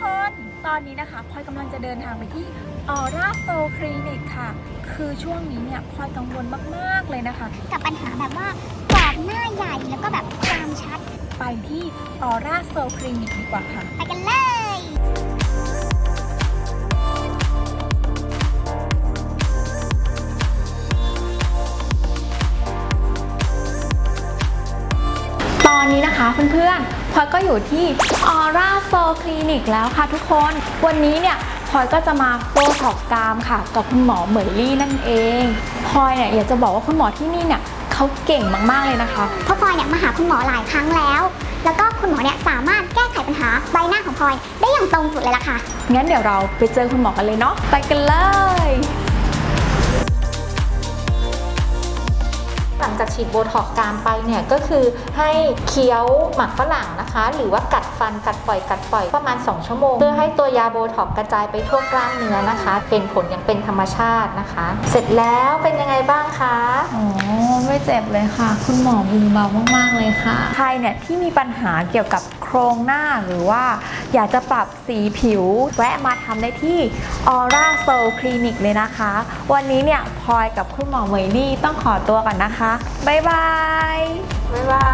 คน ตอนนี้นะคะพลอยกำลังจะเดินทางไปที่ออร่าโซคลินิกค่ะ คือช่วงนี้เนี่ยพลอยกังวลมากๆเลยนะคะ กับปัญหาแบบว่ากรอบหน้าใหญ่แล้วก็แบบกรามชัด ไปที่ออร่าโซคลินิกดีกว่าค่ะ ไปกันเลยตอนนี้นะคะเพื่อนๆ พลอยก็อยู่ที่ Aura Soul Clinic แล้วค่ะทุกคน วันนี้เนี่ยพลอยก็จะมาโบท็อกกรามค่ะ กับคุณหมอเหมยลี่นั่นเองพลอยเนี่ยอยากจะบอกว่าคุณหมอที่นี่เนี่ยเขาเก่งมากๆเลยนะคะ เพราะพลอยเนี่ยมาหาคุณหมอหลายครั้งแล้ว แล้วก็คุณหมอเนี่ยสามารถแก้ไขปัญหาใบหน้าของพลอยได้อย่างตรงจุดเลยล่ะค่ะ งั้นเดี๋ยวเราไปเจอคุณหมอกันเลยเนาะ ไปกันเลย จากฉีดโบท็อกซ์กรามไปเนี่ยก็คือให้เคี้ยวหมักฝรั่งนะคะ หรือว่ากัดฟันกัดปล่อยกัดปล่อยประมาณ 2 ชั่วโมง เพื่อให้ตัวยาโบท็อกซ์กระจายไปทั่วกล้ามเนื้อนะคะ เป็นผลอย่างเป็นธรรมชาตินะคะ เสร็จแล้วเป็นยังไงบ้างคะอ๋อไม่เจ็บเลยค่ะ คุณหมอมือเบามากๆเลยค่ะ ใครเนี่ยที่มีปัญหาเกี่ยวกับโค รงหน้าหรือว่าอยากจะปรับสีผิว แวะมาทำได้ที่ Aura Soul Clinic เลยนะคะ วันนี้เนี่ยพลอยกับคุณหมอเมยนี่ต้องขอตัวก่อนนะคะ บ๊ายบาย บ๊ายบาย